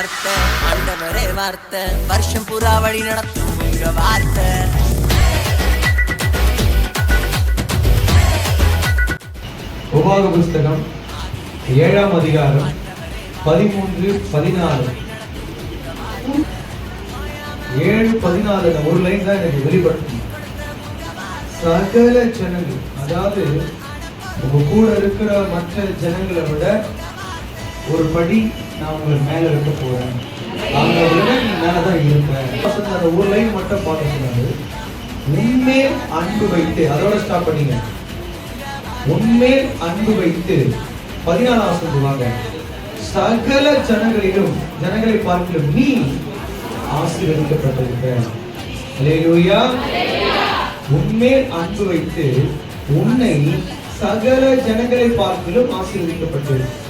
வார்த்தை ஆண்டவரே வார்த்தை வருஷம் புறா வழி நடத்தும் உங்க வார்த்தை. உபாக புஸ்தகம் ஏழாம் அதிகாரம் பதிமூன்று பதினாறு. ஏழு பதினாலு ஒரு லைன் தான் எனக்கு வெளிப்படுத்தும். சகல ஜனங்கள் அதாவது உங்க கூட இருக்கிற மற்ற ஜனங்களை விட ஒரு படி நான் உங்களுக்கு மேல இருக்க போறேன். அவங்க விட நீ மேலதான் இருப்பேன் அந்த ஒரு லைன் மட்டும் பார்க்க சொன்னாரு உண்மையில் அன்பு வைத்து அதோட ஸ்டாப் பண்ணீங்க. உண்மையில் அன்பு வைத்து பதினாலாம் சொல்லுவாங்க. சகல ஜனங்களிலும் ஜனங்களை பார்க்கலும் நீ ஆசீர்வதிக்கப்பட்டிருக்க. அல்லேலூயா உண்மையில் அன்பு வைத்து உன்னை சகல ஜனங்களை பார்க்கலும் ஆசீர்வதிக்கப்பட்டிருக்க